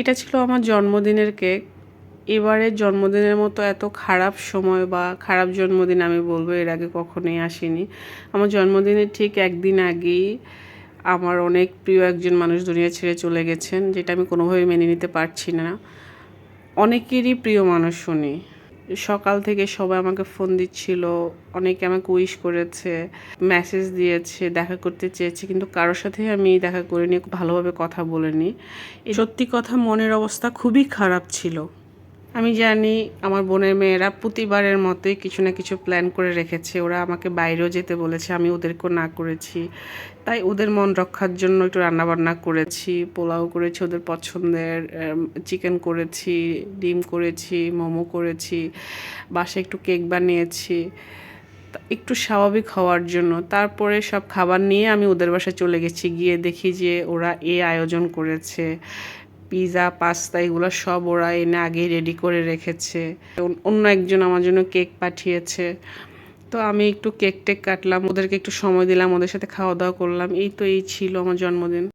এটা ছিল আমার জন্মদিনের কেক। এবারের জন্মদিনের মতো এত খারাপ সময় বা খারাপ জন্মদিন আমি বলব, এর আগে কখনোই আসেনি। আমার জন্মদিনের ঠিক একদিন আগেই আমার অনেক প্রিয় একজন মানুষ দুনিয়া ছেড়ে চলে গেছেন, যেটা আমি কোনোভাবেই মেনে নিতে পারছি না। অনেকেরই প্রিয় মানুষ উনি। সকাল থেকে সবাই আমাকে ফোন দিচ্ছিল, অনেকে আমাকে উইশ করেছে মেসেজ দিয়েছে, দেখা করতে চেয়েছে, কিন্তু কারোর সাথে আমি দেখা করিনি ভালোভাবে কথা বলিনি। সত্যি কথা মনের অবস্থা খুবই খারাপ ছিল। আমি জানি আমার বোনের মেয়েরা প্রতিবারের মতোই কিছু না কিছু প্ল্যান করে রেখেছে। ওরা আমাকে বাইরেও যেতে বলেছে, আমি ওদেরকেও না করেছি। তাই ওদের মন রক্ষার জন্য একটু রান্নাবান্না করেছি, পোলাও করেছি ওদের পছন্দের চিকেন করেছি, ডিম করেছি, মোমো করেছি, বাসায় একটু কেক বানিয়েছি। একটু স্বাভাবিক হওয়ার জন্য। তারপরে সব খাবার নিয়ে আমি ওদের বাসায় চলে গেছি, গিয়ে দেখি যে ওরা এ আয়োজন করেছে। পিৎজা পাস্তা এগুলো সব ওরা এনে আগেই রেডি করে রেখেছে। অন- অন্য একজন আমার জন্য কেক পাঠিয়েছে। তো আমি একটু কেক টেক কাটলাম, ওদেরকে একটু সময় দিলাম, ওদের সাথে খাওয়া দাওয়া করলাম। এই তো এই ছিল আমার জন্মদিন।